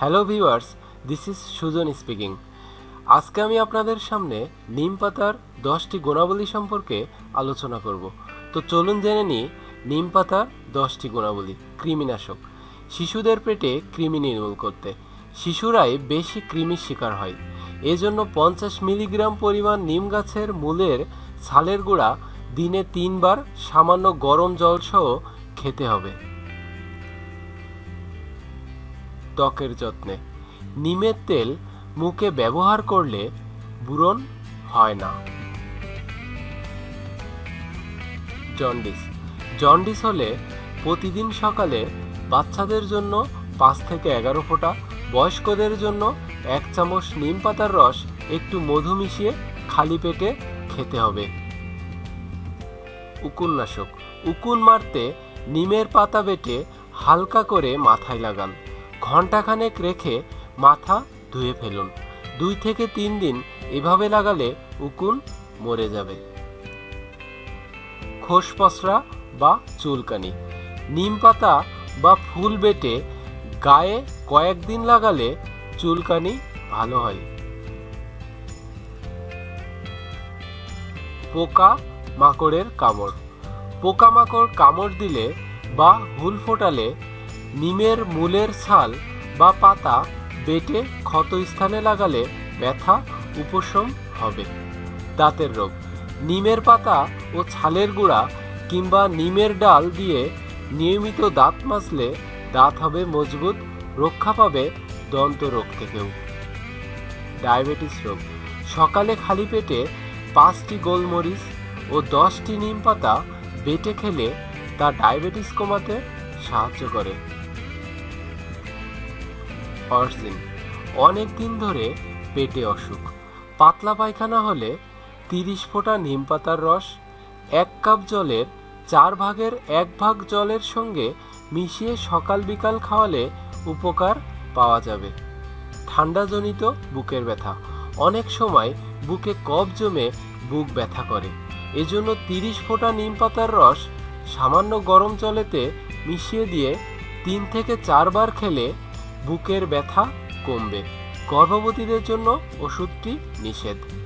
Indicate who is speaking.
Speaker 1: Hello viewers this is Sujan speaking আজকে আমি আপনাদের সামনে নিম পাতার দশটি গুণাবলী সম্পর্কে আলোচনা করব। তো চলুন জেনে নিই নিম পাতার দশটি গুণাবলী, কৃমিনাশক। শিশুদের পেটে কৃমি নির্মূল করতে। শিশুরাই বেশি কৃমির শিকার হয়। এজন্য পঞ্চাশ মিলিগ্রাম পরিমাণ নিম গাছের মূলের ছালের গুঁড়া দিনে তিনবার সামান্য গরম জল সহ খেতে হবে। ত্বকের যত্নে। নিমের তেল মুখে ব্যবহার করলে বুড়ন হয় না। জন্ডিস। জন্ডিস হলে প্রতিদিন সকালে বাচ্চাদের জন্য পাঁচ থেকে এগারো ফোঁটা, বয়স্কদের জন্য এক চামচ নিম পাতার রস, একটু মধু মিশিয়ে খালি পেটে খেতে হবে। উকুননাশক। উকুন মারতে নিমের পাতা বেটে হালকা করে মাথায় লাগান। ঘন্টাখানেক রেখে মাথা ধুয়ে ফেলুন। দুই থেকে তিন দিন এভাবে লাগালে উকুন মরে যাবে। খোসপসরা বা চুলকানি। নিম পাতা বা ফুল বেটে গায়ে কয়েকদিন লাগালে চুলকানি ভালো হয়। পোকা মাকড়ের কামড়। পোকামাকড় কামড় দিলে বা হুল ফোটালে নিমের মূলের ছাল বা পাতা বেটে ক্ষত স্থানে লাগালে ব্যথা, উপশম হবে। দাঁতের রোগ। নিমের পাতা ও ছালের গুঁড়া কিংবা নিমের ডাল দিয়ে নিয়মিত দাঁত মাজলে দাঁত হবে মজবুত, রক্ষা পাবে দন্ত রোগ থেকেও। ডায়াবেটিস রোগ। সকালে খালি পেটে পাঁচটি গোলমরিচ ও দশটি নিম পাতা বেটে খেলে তা ডায়াবেটিস কমাতে সাহায্য করে। অর্জিন অনেক দিন ধরে পেটে অসুখ। পাতলা পায়খানা হলে তিরিশ ফোঁটা নিম পাতার রস, এক কাপ জলের, চার ভাগের এক ভাগ জলের সঙ্গে মিশিয়ে সকাল বিকাল খাওয়ালে উপকার পাওয়া যাবে। ঠান্ডাজনিত বুকের ব্যথা। অনেক সময় বুকে কফ জমে বুক ব্যথা করে। এজন্য তিরিশ ফোঁটা নিম পাতার রস সামান্য গরম জলেতে মিশিয়ে দিয়ে তিন থেকে চারবার খেলে বুকের ব্যথা কমবে। গর্ভবতীদের জন্য ওষুধটি নিষেধ।